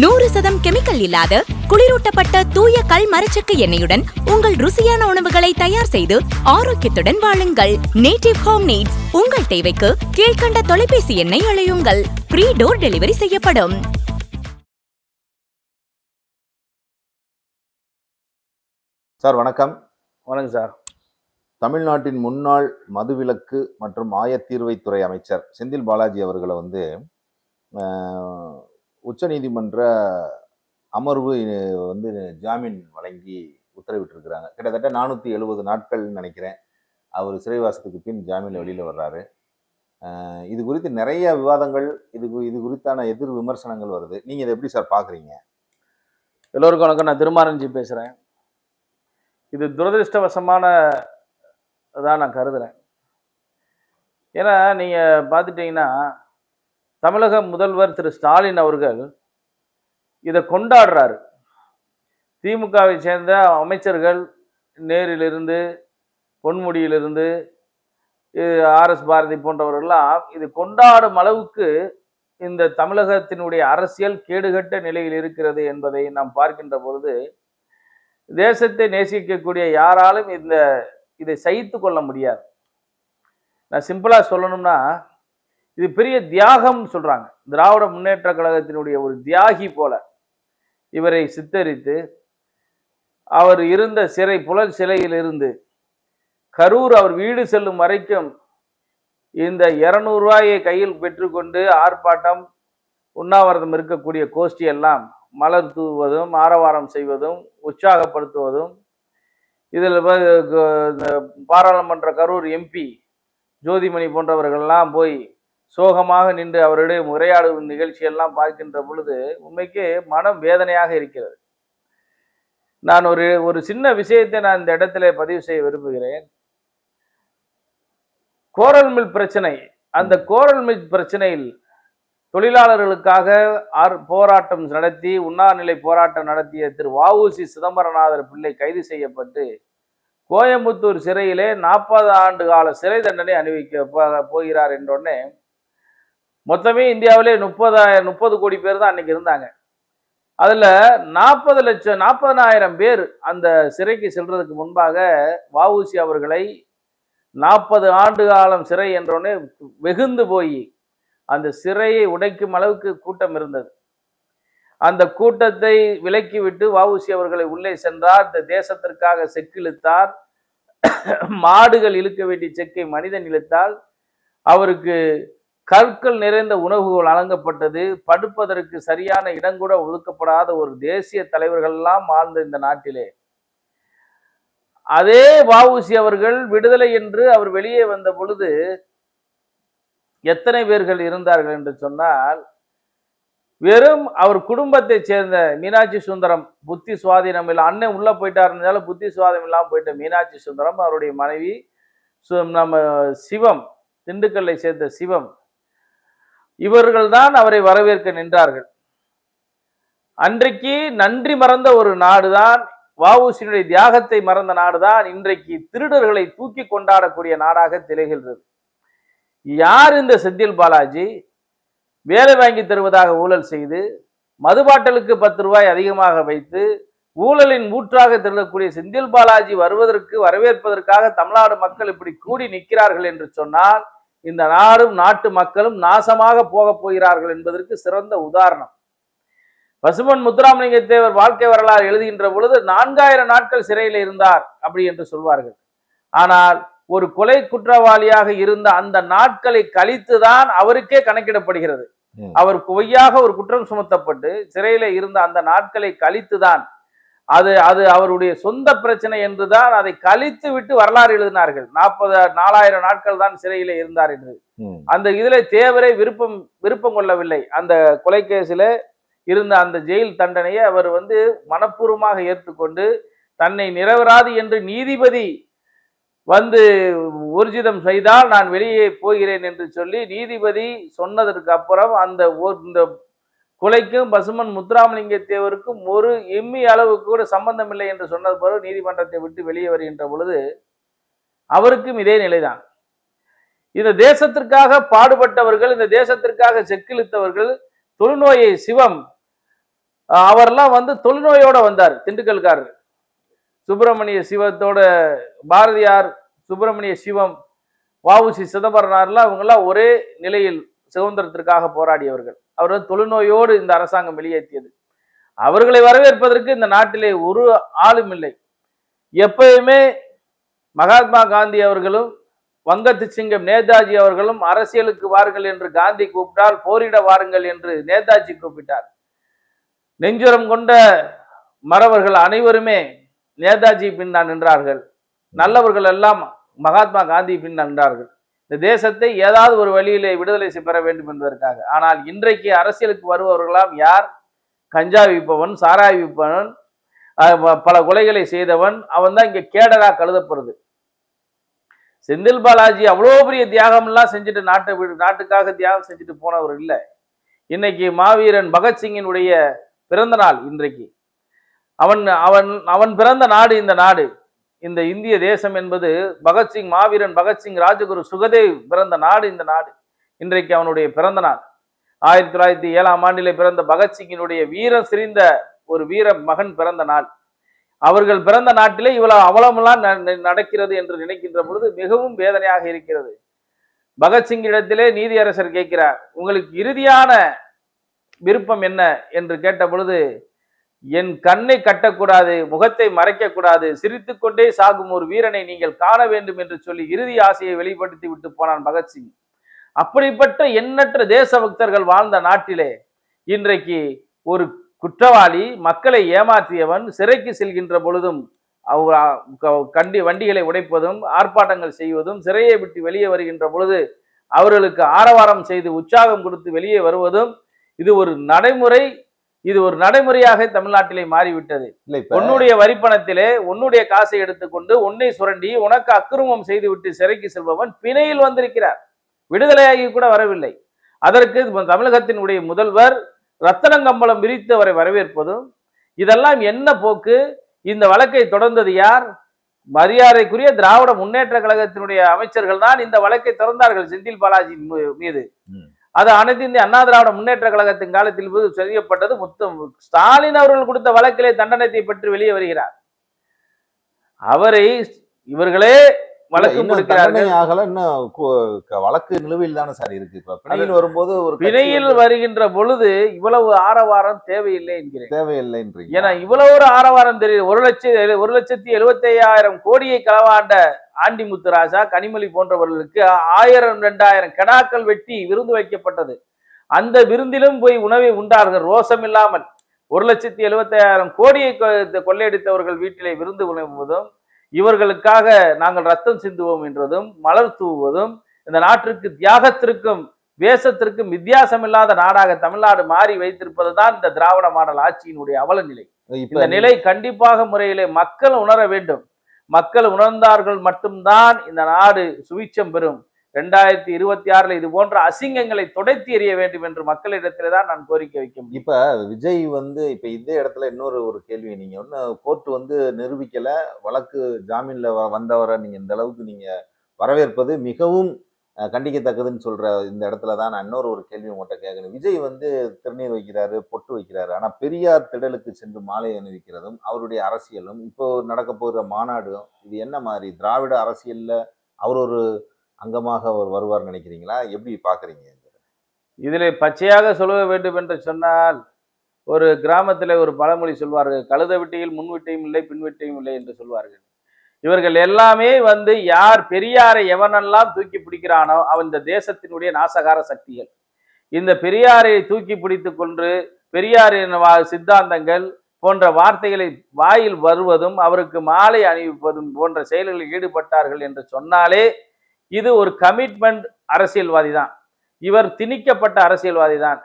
நூறு சதம் கெமிக்கல் இல்லாத குளிரூட்டப்பட்ட தூய கல் மரச்செக்கு எண்ணெயுடன் உங்கள் ருசியான உணவுகளை தயார் செய்து ஆரோக்கியத்துடன் வாழுங்கள். நேட்டிவ் ஹோம் நீட்ஸ் உங்கள் தேவைக்கு கீழ்க்கண்ட தொலைபேசி எண்ணை அழையுங்கள். ஃப்ரீ டோர் டெலிவரி செய்யப்படும். சார் வணக்கம். வணக்கம் சார். தமிழ்நாட்டின் முன்னாள் மதுவிலக்கு மற்றும் ஆயத்தீர்வைத்துறை அமைச்சர் செந்தில் பாலாஜி அவர்களை வந்து ஆஹ், உச்சநீதிமன்ற அமர்வு வந்து ஜாமீன் வழங்கி உத்தரவிட்டிருக்கிறாங்க. கிட்டத்தட்ட நானூற்றி எழுபது நாட்கள்னு நினைக்கிறேன். அவர் சிறைவாசத்துக்கு பின் ஜாமீன் வெளியில் வர்றாரு. இது குறித்து நிறைய விவாதங்கள் இது இது குறித்தான எதிர் விமர்சனங்கள் வருது. நீங்கள் இதை எப்படி சார் பார்க்குறீங்க எல்லோருக்கும் வணக்கம். நான் திருமாரஞ்சி பேசுகிறேன் இது துரதிருஷ்டவசமான தான் நான் கருதுகிறேன் ஏன்னா நீங்கள் பார்த்துட்டிங்கன்னா தமிழக முதல்வர் திரு ஸ்டாலின் அவர்கள் இதை கொண்டாடுறாரு. திமுகவை சேர்ந்த அமைச்சர்கள் நேரிலிருந்து பொன்முடியிலிருந்து ஆர்எஸ் பாரதி போன்றவர்கள்லாம் இது கொண்டாடும் அளவுக்கு இந்த தமிழகத்தினுடைய அரசியல் கேடுகட்ட நிலையில் இருக்கிறது என்பதை நாம் பார்க்கின்ற பொழுது தேசத்தை நேசிக்கக்கூடிய யாராலும் இந்த இதை சகித்து கொள்ள முடியாது. நான் சிம்பிளாக சொல்லணும்னா இது பெரிய தியாகம் சொல்றாங்க. திராவிட முன்னேற்ற கழகத்தினுடைய ஒரு தியாகி போல இவரை சித்தரித்து அவர் இருந்த சிறை புலல் சிலையிலிருந்து கரூர் அவர் வீடு செல்லும் வரைக்கும் இந்த இரநூறுவாயை கையில் பெற்றுக்கொண்டு ஆர்ப்பாட்டம் உண்ணாவிரதம் இருக்கக்கூடிய கோஷ்டி எல்லாம் மலர் தூவுவதும் ஆரவாரம் செய்வதும் உற்சாகப்படுத்துவதும் இதில் இந்த பாராளுமன்ற கரூர் எம்பி ஜோதிமணி போன்றவர்கள்லாம் போய் சோகமாக நின்று அவருடைய உரையாடும் நிகழ்ச்சியெல்லாம் பார்க்கின்ற பொழுது உண்மைக்கு மனம் வேதனையாக இருக்கிறது. நான் ஒரு ஒரு சின்ன விஷயத்தை நான் இந்த இடத்துல பதிவு செய்ய விரும்புகிறேன். கோரல் மில் பிரச்சனை அந்த கோரல் மில் பிரச்சனையில் தொழிலாளர்களுக்காக ஆர் போராட்டம் நடத்தி உண்ணாநிலை போராட்டம் நடத்திய திரு வஉசி சிதம்பரநாதர் பிள்ளை கைது செய்யப்பட்டு கோயம்புத்தூர் சிறையிலே நாற்பது ஆண்டு கால சிறை தண்டனை அணிவிக்க போகிறார் என்றோடனே மொத்தமே இந்தியாவிலே முப்பதாயிரம் முப்பது கோடி பேர் தான் அன்னைக்கு இருந்தாங்க. அதில் நாற்பது லட்சம் நாற்பதனாயிரம் பேர் அந்த சிறைக்கு செல்றதுக்கு முன்பாக வஉசி அவர்களை நாற்பது ஆண்டு காலம் சிறை என்றோடனே வெகுந்து போய் அந்த சிறையை உடைக்கும் அளவுக்கு கூட்டம் இருந்தது. அந்த கூட்டத்தை விலக்கிவிட்டு வஉசி அவர்களை உள்ளே சென்றார். இந்த தேசத்திற்காக செக்கிழுத்தார். மாடுகள் இழுக்க வேண்டிய செக்கை மனிதன் இழுத்தால் அவருக்கு கற்கள் நிறைந்த உணவுகள் வழங்கப்பட்டது படுப்பதற்கு சரியான இடம் கூட ஒதுக்கப்படாத ஒரு தேசிய தலைவர்கள் எல்லாம் வாழ்ந்த இந்த நாட்டிலே. அதே வாவுசி அவர்கள் விடுதலை என்று அவர் வெளியே வந்த பொழுது எத்தனை பேர்கள் இருந்தார்கள் என்று சொன்னால் வெறும் அவர் குடும்பத்தை சேர்ந்த மீனாட்சி சுந்தரம் புத்தி சுவாதீனம் இல்லை அண்ணன் உள்ள போயிட்டாருனால புத்தி சுவாதம் இல்லாமல் போயிட்ட மீனாட்சி சுந்தரம் அவருடைய மனைவி சு- நம்ம சிவம் திண்டுக்கல்லை சேர்ந்த சிவம் இவர்கள்தான் அவரை வரவேற்க நின்றார்கள். அன்றைக்கு நன்றி மறந்த ஒரு நாடுதான் வவுசியினுடைய தியாகத்தை மறந்த நாடுதான் இன்றைக்கு திருடர்களை தூக்கி கொண்டாடக்கூடிய நாடாக திளைகின்றது யார் இந்த செந்தில் பாலாஜி? வேலை வாங்கி தருவதாக ஊழல் செய்து மதுபாட்டலுக்கு பத்து ரூபாய் அதிகமாக வைத்து ஊழலின் ஊற்றாக திரளக்கூடிய செந்தில் பாலாஜி வருவதற்கு வரவேற்பதற்காக தமிழ்நாடு மக்கள் இப்படி கூடி நிற்கிறார்கள் என்று சொன்னால் இந்த நாடும் நாட்டு மக்களும் நாசமாக போகப் போகிறார்கள் என்பதற்கு சிறந்த உதாரணம். பசுமன் முத்துராமலிங்க தேவர் வாழ்க்கை வரலாறு எழுதுகின்ற பொழுது நான்காயிரம் நாட்கள் சிறையில் இருந்தார் அப்படி என்று சொல்வார்கள். ஆனால் ஒரு கொலை குற்றவாளியாக இருந்த அந்த நாட்களை கழித்துதான் அவருக்கே கணக்கிடப்படுகிறது. அவர் பொய்யாக ஒரு குற்றம் சுமத்தப்பட்டு சிறையில இருந்த அந்த நாட்களை கழித்துதான் அது அது அவருடைய சொந்த பிரச்சனை என்றுதான் அதை கழித்து விட்டு வரலாறு எழுதினார்கள். நாற்பது நாலாயிரம் நாட்கள் தான் சிறையில இருந்தார் என்று. அந்த இதுல தேவரை விருப்பம் விருப்பம் கொள்ளவில்லை. அந்த கொலை கேஸில் இருந்த அந்த ஜெயில் தண்டனையை அவர் வந்து மனப்பூர்வமாக ஏற்றுக்கொண்டு தன்னை நிரவராது என்று நீதிபதி வந்து ஊர்ஜிதம் செய்தால் நான் வெளியே போகிறேன் என்று சொல்லி நீதிபதி சொன்னதற்கு அப்புறம் அந்த இந்த கொலைக்கும் பசுமன் முத்துராமலிங்க தேவருக்கும் ஒரு எம்மி அளவுக்கு கூட சம்பந்தம் இல்லை என்று சொன்னது பிறகு நீதிமன்றத்தை விட்டு வெளியே வருகின்ற பொழுது அவருக்கும் இதே நிலைதான். இந்த தேசத்திற்காக பாடுபட்டவர்கள் இந்த தேசத்திற்காக செக்கிழுத்தவர்கள் தொழுநோயை சிவம் அவர்லாம் வந்து தொழுநோயோட வந்தார் திண்டுக்கல்காரர். சுப்பிரமணிய சிவத்தோட பாரதியார் சுப்பிரமணிய சிவம் வாவுசி சிதம்பரனார்லாம் அவங்கெல்லாம் ஒரே நிலையில் சுதந்திரத்திற்காக போராடியவர்கள். அவர் தொழுநோயோடு இந்த அரசாங்கம் வெளியேற்றியது. அவர்களை வரவேற்பதற்கு இந்த நாட்டிலே ஒரு ஆளும் இல்லை. எப்பயுமே மகாத்மா காந்தி அவர்களும் வங்கத்து சிங்கம் நேதாஜி அவர்களும் அரசியலுக்கு வாருங்கள் என்று காந்தி கூப்பிட்டால் போரிட வாருங்கள் என்று நேதாஜி கூப்பிட்டார். நெஞ்சுரம் கொண்ட மறவர்கள் அனைவருமே நேதாஜி பின்னால் நின்றார்கள். நல்லவர்கள் எல்லாம் மகாத்மா காந்தி பின் நின்றார்கள். இந்த தேசத்தை ஏதாவது ஒரு வழியிலே விடுதலை பெற வேண்டும் என்பதற்காக. ஆனால் இன்றைக்கு அரசியலுக்கு வருபவர்களாம் யார்? கஞ்சா விற்பவன் சாராய் விற்பவன் பல கொலைகளை செய்தவன் அவன் தான் இங்க கேடரா கருதப்படுது. செந்தில் பாலாஜி அவ்வளோ பெரிய தியாகம் எல்லாம் செஞ்சுட்டு நாட்டை விடு நாட்டுக்காக தியாகம் செஞ்சுட்டு போனவர் இல்லை. இன்னைக்கு மாவீரன் பகத்சிங்கினுடைய பிறந்த நாள் இன்றைக்கு. அவன் அவன் அவன் பிறந்த நாடு இந்த நாடு. இந்த இந்திய தேசம் என்பது பகத்சிங் மாவீரன் பகத்சிங் ராஜகுரு சுகதேவ் பிறந்த நாடு இந்த நாடு. இன்றைக்கு அவனுடைய பிறந்த நாள். ஆயிரத்தி தொள்ளாயிரத்தி ஏழாம் ஆண்டிலே பிறந்த பகத்சிங்கினுடைய வீரம் சிரிந்த ஒரு வீர மகன் பிறந்த நாள். அவர்கள் பிறந்த நாட்டிலே இவ்வளவு அவலமெல்லாம் ந- ந- நடக்கிறது என்று நினைக்கின்ற பொழுது மிகவும் வேதனையாக இருக்கிறது. பகத்சிங்கிடத்திலே நீதியரசர் கேட்கிறார் உங்களுக்கு இறுதியான விருப்பம் என்ன? என்று கேட்ட பொழுது என் கண்ணை கட்டக்கூடாது முகத்தை மறைக்கக்கூடாது சிரித்துக்கொண்டே சாகும் ஒரு வீரனை நீங்கள் காண வேண்டும் என்று சொல்லி இறுதி ஆசையை வெளிப்படுத்தி விட்டு போனான் பகத்சிங் அப்படிப்பட்ட எண்ணற்ற தேசபக்தர்கள் வாழ்ந்த நாட்டிலே இன்றைக்கு ஒரு குற்றவாளி மக்களை ஏமாற்றியவன் சிறைக்கு செல்கின்ற பொழுதும் க- கண்டி வண்டிகளை உடைப்பதும் ஆர்ப்பாட்டங்கள் செய்வதும் சிறையை விட்டு வெளியே வருகின்ற பொழுது அவர்களுக்கு ஆரவாரம் செய்து உற்சாகம் கொடுத்து வெளியே வருவதும் இது ஒரு நடைமுறை இது ஒரு நடைமுறையாக தமிழ்நாட்டிலே மாறிவிட்டது. உன்னுடைய வரிப்பணத்திலே உன்னுடைய காசை எடுத்துக்கொண்டு உன்னை சுரண்டி உனக்கு அக்கிரமம் செய்துவிட்டு சிறைக்கு செல்பவன் பிணையில் வந்திருக்கிறார். விடுதலையாகி கூட வரவில்லை. அதற்கு தமிழகத்தினுடைய முதல்வர் ரத்தனங்கம்பளம் விரித்து அவரை வரவேற்பதும் இதெல்லாம் என்ன போக்கு? இந்த வழக்கை தொடர்ந்தது யார்? மரியாதைக்குரிய திராவிட முன்னேற்ற கழகத்தினுடைய அமைச்சர்கள் தான் இந்த வழக்கை திறந்தார்கள் செந்தில் பாலாஜி மீது. அது அனைத்து இந்திய அண்ணா திராவிட முன்னேற்ற கழகத்தின் காலத்தில் போது செய்யப்பட்டது முத்தம் ஸ்டாலின் அவர்கள் கொடுத்த வழக்கிலே தண்டனத்தை பெற்று வெளியே வருகிறார். அவரை இவர்களே வழக்கு கொடுக்கிறார்கள். ஆகல இன்னும் வழக்கு நிலுவையில் தானே சார் இருக்கு. இப்ப பிணையில் வரும்போது ஒரு பிணையில் வருகின்ற பொழுது இவ்வளவு ஆரவாரம் தேவையில்லை என்கிறேன். தேவையில்லைன்றீங்க. ஏன்னா இவ்வளவு ஒரு ஆரவாரம் தெரியுது. ஒரு லட்சம் ஒரு லட்சத்தி எழுபத்தி ஐயாயிரம் கோடியை களவாண்ட ஆண்டி முத்துராஜா கனிமொழி போன்றவர்களுக்கு ஆயிரம் ரெண்டாயிரம் கெடாக்கள் வெட்டி விருந்து வைக்கப்பட்டது. அந்த விருந்திலும் போய் உணவை உண்டார்கள். ரோசம் இல்லாமல் ஒரு லட்சத்தி எழுபத்தி ஐயாயிரம் கோடியை கொள்ளையடித்தவர்கள் வீட்டிலே விருந்து உணவுவதும் இவர்களுக்காக நாங்கள் ரத்தம் சிந்துவோம் என்றதும் மலர் தூவுவதும் இந்த நாட்டிற்கு தியாகத்திற்கும் வேஷத்திற்கும் வித்தியாசமில்லாத நாடாக தமிழ்நாடு மாறி வைத்திருப்பது தான் இந்த திராவிட மாடல் ஆட்சியினுடைய அவல நிலை இந்த நிலை கண்டிப்பாக முறையிலே மக்கள் உணர வேண்டும். மக்கள் உணர்ந்தார்கள் மட்டும்தான் இந்த நாடு சுவிச்சம் பெறும். ரெண்டாயிரத்தி இருபத்தி ஆறுல இது போன்ற அசிங்கங்களை துடைத்து எறிய வேண்டும் என்று மக்களிடத்திலே தான் நான் கோரிக்கை வைக்க முடியும். இப்ப விஜய் வந்து இப்ப இதே இடத்துல இன்னொரு ஒரு கேள்வி நீங்க ஒண்ணு கோர்ட் வந்து நிரூபிக்கல வழக்கு ஜாமீன்ல வ- வந்தவரை நீங்க இந்த அளவுக்கு நீங்க வரவேற்பது மிகவும் கண்டிக்கத்தக்கதுன்னு சொல்ற இந்த இடத்துல தான் நான் இன்னொரு ஒரு கேள்வி உங்கள்கிட்ட கேட்கணும் விஜய் வந்து திருநீர் வைக்கிறாரு பொட்டு வைக்கிறாரு. ஆனா பெரியார் திடலுக்கு சென்று மாலை அணிவிக்கிறதும் அவருடைய அரசியலும் இப்போ நடக்க போகிற மாநாடும் இது என்ன மாதிரி? திராவிட அரசியல்ல அவர் ஒரு அங்கமாக அவர் வருவார் நினைக்கிறீங்களா? எப்படி பார்க்குறீங்க இதில் பச்சையாக சொல்ல வேண்டும் என்று சொன்னால் ஒரு கிராமத்தில் ஒரு பழமொழி சொல்வார்கள் கழுத விட்டியில் முன்விட்டையும் இல்லை பின்விட்டையும் இல்லை என்று சொல்வார்கள். இவர்கள் எல்லாமே வந்து யார் பெரியாரை எவனெல்லாம் தூக்கி பிடிக்கிறானோ அவன் இந்த தேசத்தினுடைய நாசகார சக்திகள். இந்த பெரியாரை தூக்கி பிடித்து கொண்டு பெரியாரின் வா- சித்தாந்தங்கள் போன்ற வார்த்தைகளை வாயில் வருவதும் அவருக்கு மாலை அணிவிப்பதும் போன்ற செயல்களில் ஈடுபட்டார்கள் என்று சொன்னாலே இது ஒரு கமிட்மெண்ட் அரசியல்வாதி தான் இவர் திணிக்கப்பட்ட அரசியல்வாதி தான்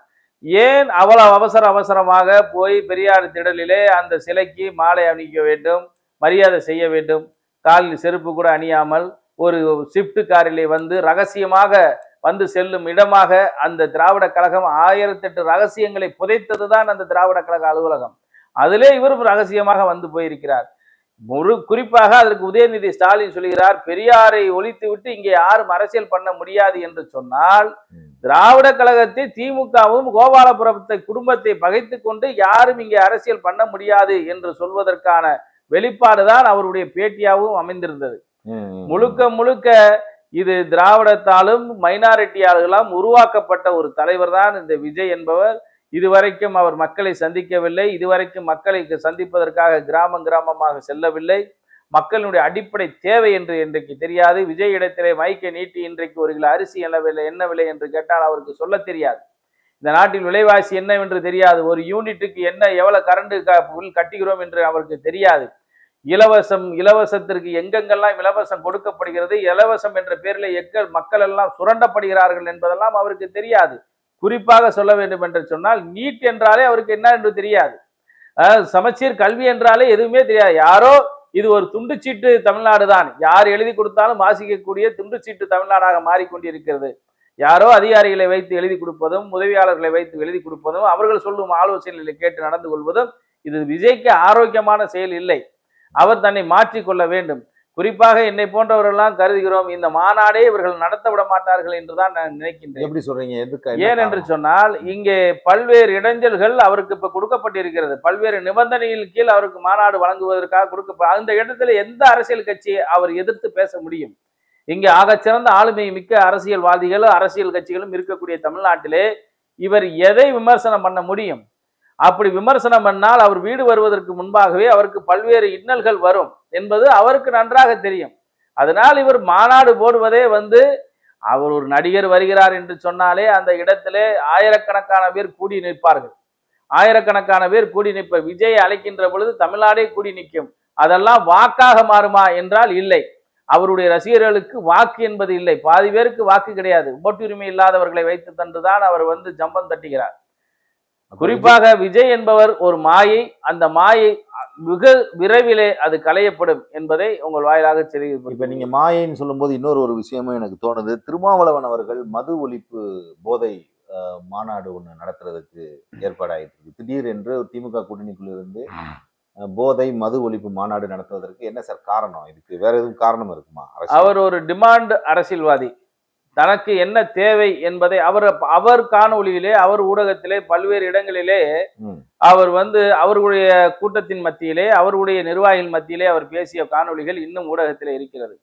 ஏன் அவ்வளவு அவசர அவசரமாக போய் பெரியார் திடலிலே அந்த சிலைக்கு மாலை அணிக்க வேண்டும் மரியாதை செய்ய வேண்டும்? காலில் செருப்பு கூட அணியாமல் ஒரு ஸ்விஃப்ட் காரிலே வந்து ரகசியமாக வந்து செல்லும் இடமாக அந்த திராவிட கழகம் ஆயிரத்தெட்டு ரகசியங்களை புதைத்தது தான் அந்த திராவிட கழக அலுவலகம். அதிலே இவரும் ரகசியமாக வந்து போயிருக்கிறார். முழு குறிப்பாக அதற்கு உதயநிதி ஸ்டாலின் சொல்கிறார் பெரியாரை ஒழித்து விட்டு இங்கே யாரும் அரசியல் பண்ண முடியாது என்று சொன்னால். திராவிட கழகத்தை திமுகவும் கோபாலபுரத்தை குடும்பத்தை பகைத்து கொண்டு யாரும் இங்கே அரசியல் பண்ண முடியாது என்று சொல்வதற்கான வெளிப்பாடுதான் அவருடைய பேட்டியாகவும் அமைந்திருந்தது. முழுக்க முழுக்க இது திராவிடத்தாலும் மைனாரிட்டியாளர்களால் உருவாக்கப்பட்ட ஒரு தலைவர் தான் இந்த விஜய் என்பவர் இதுவரைக்கும் அவர் மக்களை சந்திக்கவில்லை. இதுவரைக்கும் மக்களை சந்திப்பதற்காக கிராமம் கிராமமாக செல்லவில்லை. மக்களுடைய அடிப்படை தேவை என்று இன்றைக்கு தெரியாது. விஜய் இடத்திலே மைக்கை நீட்டி இன்றைக்கு ஒரு கிலோ அரிசி என்னவில்லை என்னவில்லை என்ன விலை என்று கேட்டால் அவருக்கு சொல்ல தெரியாது. இந்த நாட்டில் விலைவாசி என்னவென்று தெரியாது. ஒரு யூனிட்டுக்கு என்ன எவ்வளவு கரண்ட் உள் கட்டுகிறோம் என்று அவருக்கு தெரியாது. இலவசம் இலவசத்திற்கு எங்கெங்கெல்லாம் இலவசம் கொடுக்கப்படுகிறது இலவசம் என்ற பேரில் எக்கள் மக்கள் எல்லாம் சுரண்டப்படுகிறார்கள் என்பதெல்லாம் அவருக்கு தெரியாது. குறிப்பாக சொல்ல வேண்டும் என்று சொன்னால் நீட் என்றாலே அவருக்கு என்ன என்று தெரியாது. சமச்சீர் கல்வி என்றாலே எதுவுமே தெரியாது. யாரோ இது ஒரு துண்டுச்சீட்டு தமிழ்நாடு தான் யார் எழுதி கொடுத்தாலும் வாசிக்கக்கூடிய துண்டுச்சீட்டு தமிழ்நாடாக மாறிக்கொண்டிருக்கிறது. யாரோ அதிகாரிகளை வைத்து எழுதி கொடுப்பதும் உதவியாளர்களை வைத்து எழுதி கொடுப்பதும் அவர்கள் சொல்லும் ஆலோசனைகளை கேட்டு நடந்து கொள்வதும் இது விஜய்க்கு ஆரோக்கியமான செயல் இல்லை. அவர் தன்னை மாற்றிக்கொள்ள வேண்டும். குறிப்பாக என்னை போன்றவர்கள்லாம் கருதுகிறோம் இந்த மாநாடே இவர்கள் நடத்த விட மாட்டார்கள் என்றுதான் நான் நினைக்கின்றேன். எப்படி சொல்றீங்க? எதுக்கு ஏன் என்று? சொன்னால் இங்கே பல்வேறு இடைஞ்சல்கள் அவருக்கு இப்ப கொடுக்கப்பட்டிருக்கிறது. பல்வேறு நிபந்தனையின் கீழ் அவருக்கு மாநாடு வழங்குவதற்காக கொடுக்க அந்த இடத்துல எந்த அரசியல் கட்சியை அவர் எதிர்த்து பேச முடியும்? இங்கே ஆகச்சிறந்த ஆளுமை மிக்க அரசியல்வாதிகளும் அரசியல் கட்சிகளும் இருக்கக்கூடிய தமிழ்நாட்டிலே இவர் எதை விமர்சனம் பண்ண முடியும்? அப்படி விமர்சனம் பண்ணால் அவர் வீடு வருவதற்கு முன்பாகவே அவருக்கு பல்வேறு இன்னல்கள் வரும் என்பது அவருக்கு நன்றாக தெரியும். அதனால் இவர் மாநாடு போடுவதே வந்து அவர் ஒரு நடிகர் வருகிறார் என்று சொன்னாலே அந்த இடத்திலே ஆயிரக்கணக்கான பேர் கூடி நிற்பார்கள். ஆயிரக்கணக்கான பேர் கூடி நிற்ப விஜய் அழைக்கின்ற பொழுது தமிழ்நாடே கூடி நிற்கும். அதெல்லாம் வாக்காக மாறுமா என்றால் இல்லை. அவருடைய ரசிகர்களுக்கு வாக்கு என்பது இல்லை. பாதி பேருக்கு வாக்கு கிடையாது. ஓட்டுரிமை இல்லாதவர்களை வைத்து தந்துதான் அவர் வந்து ஜம்பம் தட்டுகிறார். குறிப்பாக விஜய் என்பவர் ஒரு மாயை அந்த மாயை மிக விரைவிலே அது களையப்படும் என்பதை உங்கள் வாயிலாக இப்ப தெரிவிப்பது நீங்க மாயைன்னு சொல்லும்போது இன்னொரு ஒரு விஷயமும் எனக்கு தோணுது. திருமாவளவன் அவர்கள் மது ஒழிப்பு போதை மாநாடு ஒண்ணு நடத்துறதுக்கு ஏற்பாடாயிட்டு இருக்கு. திடீர் என்று திமுக கூட்டணிக்குள்ள இருந்து அஹ், போதை மது ஒழிப்பு மாநாடு நடத்துவதற்கு என்ன சார் காரணம்? இதுக்கு வேற எதுவும் காரணம் இருக்குமா? அவர் ஒரு டிமாண்ட் அரசியல்வாதி. தனக்கு என்ன தேவை என்பதை அவர் அவர் காணொளியிலே அவர் ஊடகத்திலே பல்வேறு இடங்களிலே அவர் வந்து அவர்களுடைய கூட்டத்தின் மத்தியிலே அவருடைய நிர்வாகிகள் மத்தியிலே அவர் பேசிய காணொளிகள் இன்னும் ஊடகத்திலே இருக்கிறது.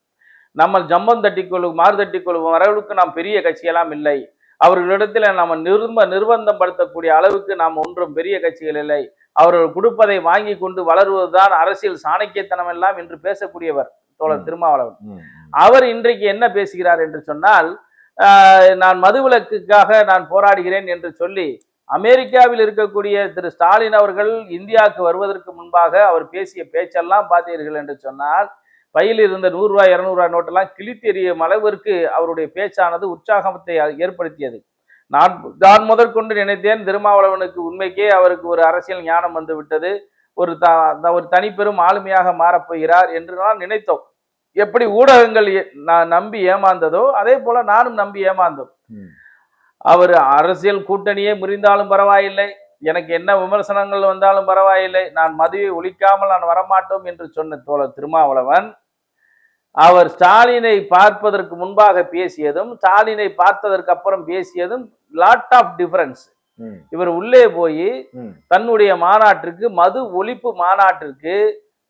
நம்ம ஜம்பம் தட்டி கொள்ளும் மாறு தட்டி கொள்ளும் அளவுக்கு நாம் பெரிய கட்சியெல்லாம் இல்லை. அவர்களிடத்தில் நம்ம நிர்ம நிர்பந்தம் படுத்தக்கூடிய அளவுக்கு நாம் ஒன்றும் பெரிய கட்சிகள் இல்லை. அவர்கள் கொடுப்பதை வாங்கி கொண்டு வளருவதுதான் அரசியல் சாணக்கியத்தனம் எல்லாம் என்று பேசக்கூடியவர் தோழர். திருமாவளவன். அவர் இன்றைக்கு என்ன பேசுகிறார் என்று சொன்னால் நான் மதுவிலக்குக்காக நான் போராடுகிறேன் என்று சொல்லி அமெரிக்காவில் இருக்கக்கூடிய திரு ஸ்டாலின் அவர்கள் இந்தியாவுக்கு வருவதற்கு முன்பாக அவர் பேசிய பேச்செல்லாம் பார்த்தீர்கள் என்று சொன்னால் பையில் இருந்த நூறுரூவா இரநூறுவா நோட்டெல்லாம் கிழித்தெறியும் அளவிற்கு அவருடைய பேச்சானது உற்சாகத்தை ஏற்படுத்தியது. நான் நான் முதற்கொண்டு நினைத்தேன் திருமாவளவனுக்கு உண்மைக்கே அவருக்கு ஒரு அரசியல் ஞானம் வந்து விட்டது. ஒரு த ஒரு தனிப்பெரும் ஆளுமையாக மாறப்போகிறார் என்று நான் நினைத்தோம். எப்படி ஊடகங்கள் நான் நம்பி ஏமாந்ததோ அதே போல நானும் நம்பி ஏமாந்தோம். அவர் அரசியல் கூட்டணியே முறிந்தாலும் பரவாயில்லை. எனக்கு என்ன விமர்சனங்கள் வந்தாலும் பரவாயில்லை. நான் மதுவை ஒழிக்காமல் நான் வரமாட்டோம் என்று சொன்ன தோழர் திருமாவளவன் அவர் ஸ்டாலினை பார்ப்பதற்கு முன்பாக பேசியதும் ஸ்டாலினை பார்த்ததற்கு அப்புறம் பேசியதும் லாட் ஆஃப் டிஃபரன்ஸ் இவர் உள்ளே போய். தன்னுடைய மாநாட்டிற்கு மது ஒழிப்பு மாநாட்டிற்கு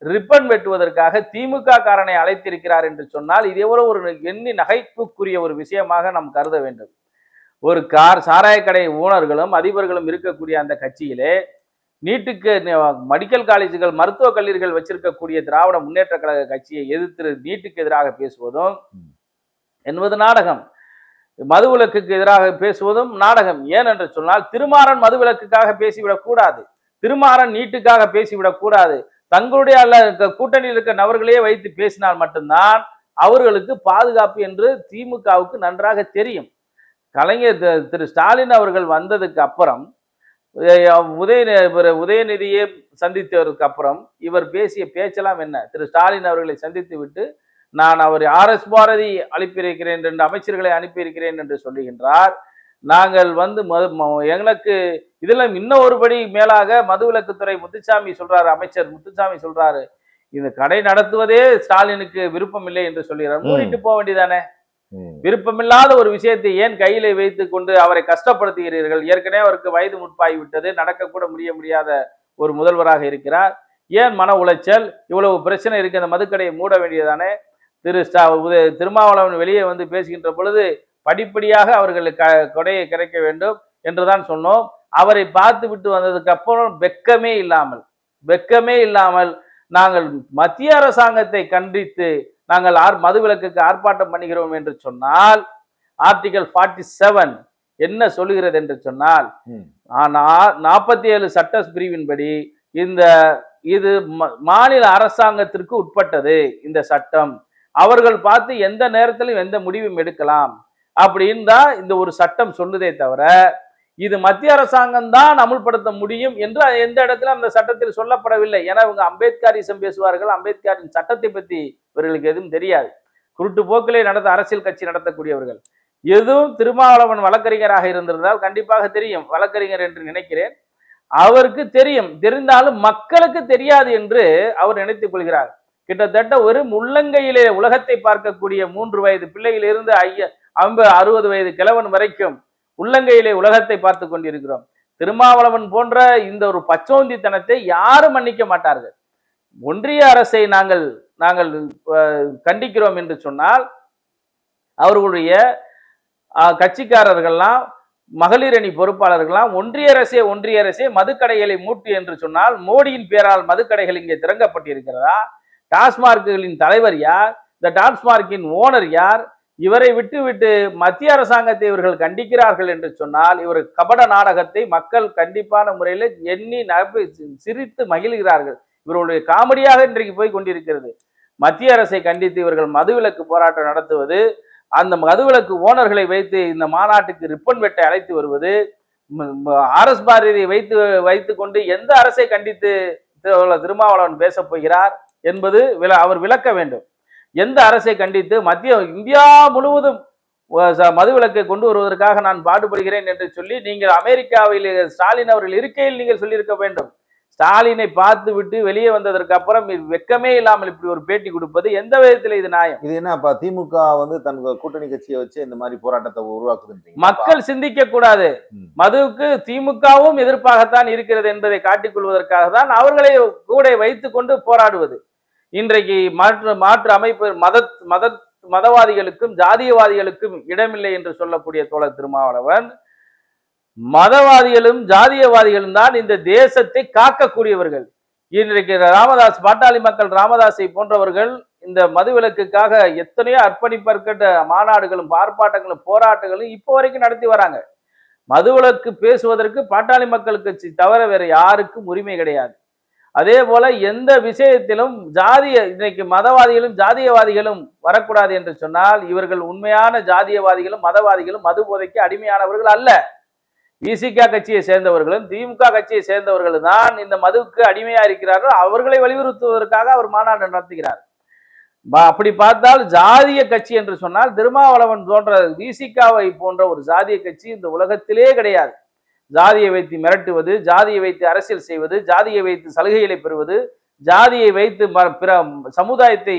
ரிப்பன் வெட்டுவதற்காக திமுக காரனை அழைத்திருக்கிறார் என்று சொன்னால் இது எவ்வளோ ஒரு எண்ணி நகைப்புக்குரிய ஒரு விஷயமாக நாம் கருத வேண்டும். ஒரு கார் சாராயக்கடை ஊனர்களும் அதிபர்களும் இருக்கக்கூடிய அந்த கட்சியிலே நீட்டுக்கு மெடிக்கல் காலேஜுகள் மருத்துவக் கல்லூரிகள் வச்சிருக்கக்கூடிய திராவிட முன்னேற்ற கழக கட்சியை எதிர்த்து நீட்டுக்கு எதிராக பேசுவதும் என்பது நாடகம். மதுவிலக்குக்கு எதிராக பேசுவதும் நாடகம். ஏன் என்று சொன்னால் திருமாறன் மதுவிலக்குக்காக பேசிவிடக் கூடாது. திருமாறன் நீட்டுக்காக பேசிவிடக் கூடாது. தங்களுடைய அல்ல கூட்டணியில் இருக்க நபர்களே வைத்து பேசினால் மட்டும்தான் அவர்களுக்கு பாதுகாப்பு என்று திமுகவுக்கு நன்றாக தெரியும். கலைஞர் திரு ஸ்டாலின் அவர்கள் வந்ததுக்கு அப்புறம் உதய இவர் உதயநிதியை சந்தித்ததற்கு அப்புறம் இவர் பேசிய பேச்செல்லாம் என்ன? திரு ஸ்டாலின் அவர்களை சந்தித்து விட்டு நான் அவர் ஆர் எஸ் பாரதி அனுப்பியிருக்கிறேன் என்று அமைச்சர்களை அனுப்பியிருக்கிறேன் என்று சொல்லுகின்றார். நாங்கள் வந்து எங்களுக்கு இதுல இன்னும் ஒருபடி மேலாக மதுவிலக்குத்துறை முத்துசாமி சொல்றாரு அமைச்சர் முத்துசாமி சொல்றாரு. இந்த கடை நடத்துவதே ஸ்டாலினுக்கு விருப்பம் இல்லை என்று சொல்கிறார். ம். மூடிட்டு போக வேண்டியதானே. விருப்பமில்லாத ஒரு விஷயத்தை ஏன் கையிலே வைத்துக் கொண்டு அவரை கஷ்டப்படுத்துகிறீர்கள்? ஏற்கனவே அவருக்கு வயது முற்பாகி விட்டது நடக்க கூட முடிய முடியாத ஒரு முதல்வராக இருக்கிறார். ஏன் மன உளைச்சல்? இவ்வளவு பிரச்சனை இருக்கு அந்த மதுக்கடையை மூட வேண்டியதானே? திரு ஸ்டா திருமாவளவன் வெளியே வந்து பேசுகின்ற பொழுது படிப்படியாக அவர்கள் க கொடையை கிடைக்க வேண்டும் என்றுதான் சொன்னோம். அவரை பார்த்து விட்டு வந்ததுக்கு அப்புறம் வெக்கமே இல்லாமல் வெக்கமே இல்லாமல் நாங்கள் மத்திய அரசாங்கத்தை கண்டித்து நாங்கள் ஆர் மதுவிலக்குக்கு ஆர்ப்பாட்டம் பண்ணுகிறோம் என்று சொன்னால் ஆர்டிகல் ஃபார்ட்டி செவன் என்ன சொல்லுகிறது என்று சொன்னால். ஆனால் நாற்பத்தி ஏழு சட்ட பிரிவின்படி இந்த இது மாநில அரசாங்கத்திற்கு உட்பட்டது இந்த சட்டம். அவர்கள் பார்த்து எந்த நேரத்திலும் எந்த முடிவும் எடுக்கலாம். அப்படின்னு தான் இந்த ஒரு சட்டம் சொல்லுதே தவிர இது மத்திய அரசாங்கம் தான் அமுல்படுத்த முடியும் என்று எந்த இடத்துல அந்த சட்டத்தில் சொல்லப்படவில்லை. ஏன்னா இவங்க அம்பேத்கரிசம் பேசுவார்கள். அம்பேத்கரின் சட்டத்தை பத்தி இவர்களுக்கு எதுவும் தெரியாது. குருட்டு போக்கிலே நடந்த அரசியல் கட்சி நடத்தக்கூடியவர்கள். எதுவும் திருமாவளவன் வழக்கறிஞராக இருந்திருந்தால் கண்டிப்பாக தெரியும். வழக்கறிஞர் என்று நினைக்கிறேன். அவருக்கு தெரியும். தெரிந்தாலும் மக்களுக்கு தெரியாது என்று அவர் நினைத்துக் கொள்கிறார். கிட்டத்தட்ட ஒரு முள்ளங்கையிலே உலகத்தை பார்க்கக்கூடிய மூன்று வயது பிள்ளையிலிருந்து ஐய ஐம்பது அறுபது வயது கிழவன் வரைக்கும் உள்ளங்கையிலே உலகத்தை பார்த்து கொண்டிருக்கிறோம். திருமாவளவன் போன்ற இந்த ஒரு பச்சோந்தித்தனத்தை யாரும் மன்னிக்க மாட்டார்கள். ஒன்றிய அரசை நாங்கள் நாங்கள் கண்டிக்கிறோம் என்று சொன்னால் அவர்களுடைய கட்சிக்காரர்கள்லாம் மகளிர் அணி பொறுப்பாளர்கள்லாம் ஒன்றிய அரசே ஒன்றிய அரசே மதுக்கடைகளை மூட்டு என்று சொன்னால் மோடியின் பேரால் மதுக்கடைகள் இங்கே திறங்கப்பட்டிருக்கிறதா டாஸ்மார்க்குகளின் தலைவர் யார்? இந்த டாஸ்மார்க்கின் ஓனர் யார்? இவரை விட்டுவிட்டு மத்திய அரசாங்கத்தை இவர்கள் கண்டிக்கிறார்கள் என்று சொன்னால் இவர் கபட நாடகத்தை மக்கள் கண்டிப்பான முறையில் எண்ணி நகை சிரித்து மகிழ்கிறார்கள். இவர்களுடைய காமெடியாக இன்றைக்கு போய் கொண்டிருக்கிறது. மத்திய அரசை கண்டித்து இவர்கள் மதுவிலக்கு போராட்டம் நடத்துவது அந்த மதுவிலக்கு ஓனர்களை வைத்து இந்த மாநாட்டுக்கு ரிப்பன் வெட்டை அழைத்து வருவது ஆர் எஸ் பாரதியை வைத்து வைத்து கொண்டு எந்த அரசை கண்டித்து திருமாவளவன் பேசப் போகிறார் என்பது விள- அவர் விளக்க வேண்டும். எந்த அரசை கண்டித்து மத்திய இந்தியா முழுவதும் மதுவிலக்கை கொண்டு வருவதற்காக நான் பாடுபடுகிறேன் என்று சொல்லி நீங்கள் அமெரிக்காவில் ஸ்டாலின் அவர்கள் இருக்கையில் நீங்கள் சொல்லியிருக்க வேண்டும். ஸ்டாலினை பார்த்து விட்டு வெளியே வந்ததற்கு அப்புறம் வெக்கமே இல்லாமல் இப்படி ஒரு பேட்டி கொடுப்பது எந்த விதத்தில் இது நியாயம்? இது என்னப்பா திமுக வந்து தன் கூட்டணி கட்சியை வச்சு இந்த மாதிரி போராட்டத்தை உருவாக்குதுன்றீங்க. மக்கள் சிந்திக்க கூடாது. மதுவுக்கு திமுகவும் எதிர்ப்பாகத்தான் இருக்கிறது என்பதை காட்டிக் கொள்வதற்காக தான் அவர்களை கூட வைத்துக் கொண்டு போராடுவது. இன்றைக்கு மாற்று மாற்று அமைப்பு மத மத மதவாதிகளுக்கும் ஜாதியவாதிகளுக்கும் இடமில்லை என்று சொல்லக்கூடிய தோழர் திருமாவளவன். மதவாதிகளும் ஜாதியவாதிகளும் தான் இந்த தேசத்தை காக்கக்கூடியவர்கள். இன்றைக்கு ராமதாஸ் பாட்டாளி மக்கள் ராமதாஸை போன்றவர்கள் இந்த மதுவிலக்குக்காக எத்தனையோ அர்ப்பணிப்பற்கட்ட மாநாடுகளும் ஆர்ப்பாட்டங்களும் போராட்டங்களும் இப்போ வரைக்கும் நடத்தி வராங்க. மதுவிலக்கு பேசுவதற்கு பாட்டாளி மக்கள் கட்சி தவிர வேற யாருக்கும் உரிமை கிடையாது. அதே போல எந்த விஷயத்திலும் ஜாதிய இன்னைக்கு மதவாதிகளும் ஜாதியவாதிகளும் வரக்கூடாது என்று சொன்னால் இவர்கள் உண்மையான ஜாதியவாதிகளும் மதவாதிகளும் மது போதைக்கு அடிமையானவர்கள் அல்ல. விசிக கட்சியை சேர்ந்தவர்களும் திமுக கட்சியை சேர்ந்தவர்களும் தான் இந்த மதுவுக்கு அடிமையா இருக்கிறார்கள். அவர்களை வலியுறுத்துவதற்காக அவர் மாநாடு நடத்துகிறார். அப்படி பார்த்தால் ஜாதிய கட்சி என்று சொன்னால் திருமாவளவன் போன்ற விசிகாவை போன்ற ஒரு ஜாதிய கட்சி இந்த உலகத்திலே கிடையாது. ஜாதியை வைத்து மிரட்டுவது ஜாதியை வைத்து அரசியல் செய்வது ஜாதியை வைத்து சலுகைகளை பெறுவது ஜாதியை வைத்து பிற சமுதாயத்தை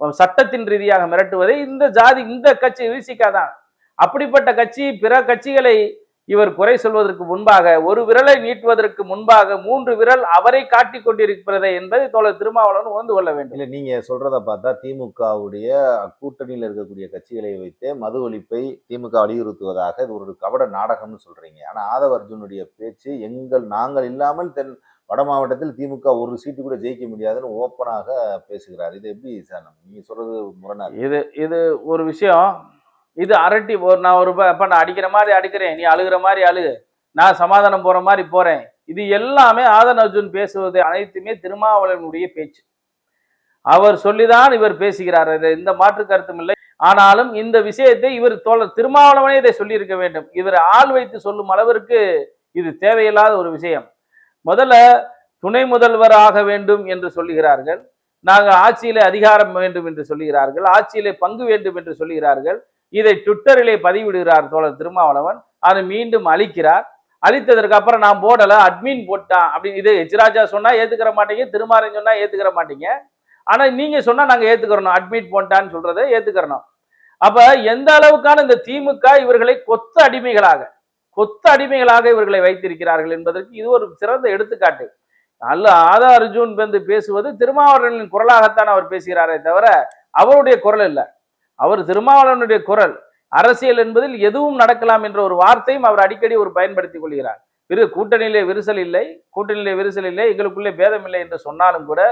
சட்டத்தின் ரீதியாக மிரட்டுவதை இந்த ஜாதி இந்த கட்சி விசிகா தான் அப்படிப்பட்ட கட்சி பிற கட்சிகளை இவர் குறை சொல்வதற்கு முன்பாக ஒரு விரலை நீட்டுவதற்கு முன்பாக மூன்று விரல் அவரை காட்டிக் கொண்டிருக்கிறது என்பதை தோழர் திருமாவளவன் உணர்ந்து கொள்ள வேண்டும். இல்ல நீங்க சொல்றத பார்த்தா திமுகவுடைய கூட்டணியில் இருக்கக்கூடிய கட்சிகளை வைத்தே மது ஒழிப்பை திமுக வலியுறுத்துவதாக இது ஒரு கபட நாடகம்னு சொல்றீங்க. ஆனா ஆதவ அர்ஜுனுடைய பேச்சு எங்கள் நாங்கள் இல்லாமல் தென் வட மாவட்டத்தில் திமுக ஒரு சீட்டு கூட ஜெயிக்க முடியாதுன்னு ஓப்பனாக பேசுகிறார். இது எப்படி சார் நம்ம- நீங்க சொல்றது முரணா. இது இது ஒரு விஷயம். இது அரட்டி ஒரு நான் ஒரு இப்போ நான் அடிக்கிற மாதிரி அடிக்கிறேன். நீ அழுகிற மாதிரி அழுகு நான் சமாதானம் போற மாதிரி போறேன். இது எல்லாமே ஆதன் அர்ஜுன் பேசுவது அனைத்துமே திருமாவளவனுடைய பேச்சு. அவர் சொல்லிதான் இவர் பேசுகிறார். இந்த மாற்று கருத்தும் இல்லை. ஆனாலும் இந்த விஷயத்தை இவர் தோழர் திருமாவளவனே இதை சொல்லியிருக்க வேண்டும். இவர் ஆள் வைத்து சொல்லும் அளவிற்கு இது தேவையில்லாத ஒரு விஷயம். முதல்ல துணை முதல்வர் ஆக வேண்டும் என்று சொல்லுகிறார்கள். நாங்கள் ஆட்சியிலே அதிகாரம் வேண்டும் என்று சொல்லுகிறார்கள். ஆட்சியிலே பங்கு வேண்டும் என்று சொல்லுகிறார்கள். இதை ட்விட்டரிலே பதிவிடுகிறார் தோழர் திருமாவளவன். அதை மீண்டும் அழிக்கிறார் அழித்ததற்கு அப்புறம் நான் போடல அட்மின் போட்டான் அப்படின்னு. இது எச்ராஜா சொன்னா ஏத்துக்கிற மாட்டீங்க திருமாறன் சொன்னா ஏத்துக்கிற மாட்டீங்க. ஆனா நீங்க சொன்னா நாங்க ஏத்துக்கிறோம். அட்மிட் போட்டான்னு சொல்றதை ஏத்துக்கிறோம். அப்ப எந்த அளவுக்கான இந்த திமுக இவர்களை கொத்த அடிமைகளாக கொத்த அடிமைகளாக இவர்களை வைத்திருக்கிறார்கள் என்பதற்கு இது ஒரு சிறந்த எடுத்துக்காட்டு. நல்ல ஆதா அர்ஜுன் வந்து பேசுவது திருமாவளவனின் குரலாகத்தான் அவர் பேசுகிறாரே தவிர அவருடைய குரல் இல்லை. அவர் திருமாவளவனுடைய குரல் அரசியல் என்பதில் எதுவும் நடக்கலாம் என்ற ஒரு வார்த்தையும் அவர் அடிக்கடி ஒரு பயன்படுத்திக் கொள்கிறார். விரு கூட்டணியிலே விரிசல் இல்லை கூட்டணியிலே விரிசல் இல்லை எங்களுக்குள்ளே பேதம் இல்லை என்று சொன்னாலும் கூட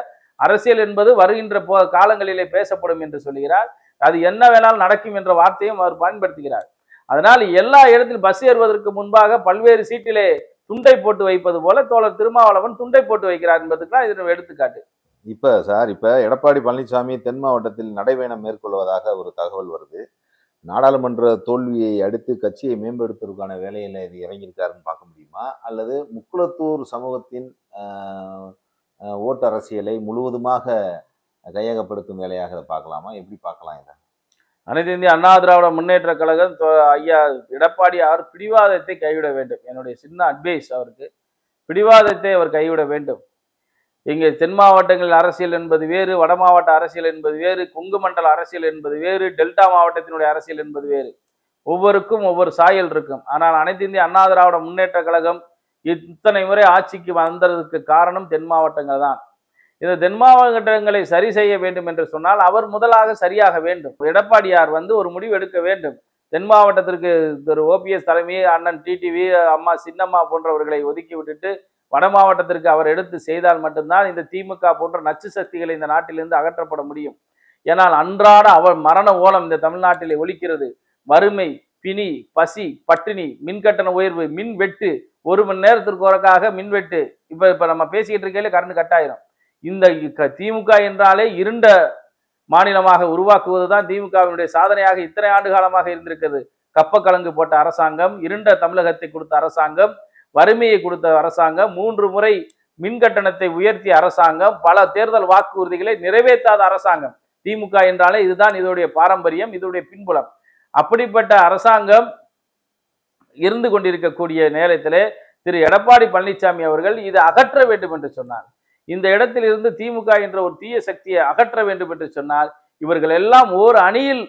அரசியல் என்பது வருகின்ற போ காலங்களிலே பேசப்படும் என்று சொல்கிறார். அது என்ன வேணாலும் நடக்கும் என்ற வார்த்தையும் அவர் பயன்படுத்துகிறார். அதனால் எல்லா இடத்திலும் பஸ் ஏறுவதற்கு முன்பாக பல்வேறு சீட்டிலே துண்டை போட்டு வைப்பது போல தோழர் திருமாவளவன் துண்டை போட்டு வைக்கிறார் என்பதுக்கு தான் இது எடுத்துக்காட்டு. இப்ப சார் இப்ப எடப்பாடி பழனிசாமி தென் மாவட்டத்தில் நடைபயணம் மேற்கொள்வதாக ஒரு தகவல் வருது. நாடாளுமன்ற தோல்வியை அடுத்து கட்சியை மேம்படுத்துவதற்கான வேலையில் இது இறங்கியிருக்காருன்னு பார்க்க முடியுமா? அல்லது முக்குளத்தூர் சமூகத்தின் ஓட்டு அரசியலை முழுவதுமாக கையகப்படுத்தும் வேலையாக இதை பார்க்கலாமா? எப்படி பார்க்கலாம் இதை? அனைத்து இந்திய அண்ணா திராவிட முன்னேற்ற கழகம் ஐயா எடப்பாடி அவர் பிடிவாதத்தை கைவிட வேண்டும். என்னுடைய சின்ன அட்வைஸ் அவருக்கு. பிடிவாதத்தை அவர் கைவிட வேண்டும். இங்கே தென் மாவட்டங்களில் அரசியல் என்பது வேறு வட மாவட்ட அரசியல் என்பது வேறு கொங்கு மண்டல அரசியல் என்பது வேறு டெல்டா மாவட்டத்தினுடைய அரசியல் என்பது வேறு. ஒவ்வொருக்கும் ஒவ்வொரு சாயல் இருக்கும். ஆனால் அனைத்து இந்திய அண்ணா திராவிட முன்னேற்ற கழகம் இத்தனை முறை ஆட்சிக்கு வந்ததற்கு காரணம் தென் மாவட்டங்கள் தான். இந்த தென் மாவட்டங்களை சரி செய்ய வேண்டும் என்று சொன்னால் அவர் முதலாக சரியாக வேண்டும். எடப்பாடியார் வந்து ஒரு முடிவு எடுக்க வேண்டும். தென் மாவட்டத்திற்கு திரு ஓபிஎஸ் தலைமை அண்ணன் டிடிவி அம்மா சின்னம்மா போன்றவர்களை ஒதுக்கி விட்டுட்டு வட மாவட்டத்திற்கு அவர் எடுத்து செய்தால் மட்டும்தான் இந்த திமுக போன்ற நச்சு சக்திகளை இந்த நாட்டிலிருந்து அகற்றப்பட முடியும். ஏனால் அன்றாட அவர் மரண ஓலம் இந்த தமிழ்நாட்டிலே ஒழிக்கிறது வறுமை பிணி பசி பட்டினி மின்கட்டண உயர்வு மின் வெட்டு ஒரு மணி நேரத்திற்கு ஒருக்காக மின் வெட்டு. இப்போ நம்ம பேசிக்கிட்டு இருக்கையில கரண்ட் கட் ஆயிரும். இந்த க- திமுக என்றாலே இருண்ட மாநிலமாக உருவாக்குவதுதான் திமுகவினுடைய சாதனையாக இத்தனை ஆண்டு காலமாக இருந்திருக்கிறது. கப்பக்கலங்கு போட்ட அரசாங்கம் இருண்ட தமிழகத்தை கொடுத்த அரசாங்கம் வறுமையை கொடுத்த அரசாங்கம் மூன்று முறை மின் கட்டணத்தை உயர்த்திய அரசாங்கம் பல தேர்தல் வாக்குறுதிகளை நிறைவேற்றாத அரசாங்கம். திமுக என்றாலே இதுதான் இதோடைய பாரம்பரியம் இதோடைய பின்புலம். அப்படிப்பட்ட அரசாங்கம் இருந்து கொண்டிருக்கக்கூடிய நேரத்திலே திரு. எடப்பாடி பழனிசாமி அவர்கள் இதை அகற்ற வேண்டும் என்று சொன்னார். இந்த இடத்தில் இருந்து திமுக என்ற ஒரு தீய சக்தியை அகற்ற வேண்டும் என்று சொன்னால் இவர்கள் எல்லாம் ஓர் அணியில்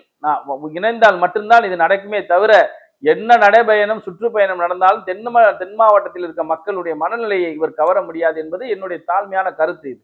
இணைந்தால் மட்டும்தான் இது நடக்குமே தவிர என்ன நடைபயணம் சுற்றுப்பயணம் நடந்தாலும் தென் தென் மாவட்டத்தில் இருக்க மக்களுடைய மனநிலையை இவர் கவர முடியாது என்பது என்னுடைய தாழ்மையான கருத்து இது.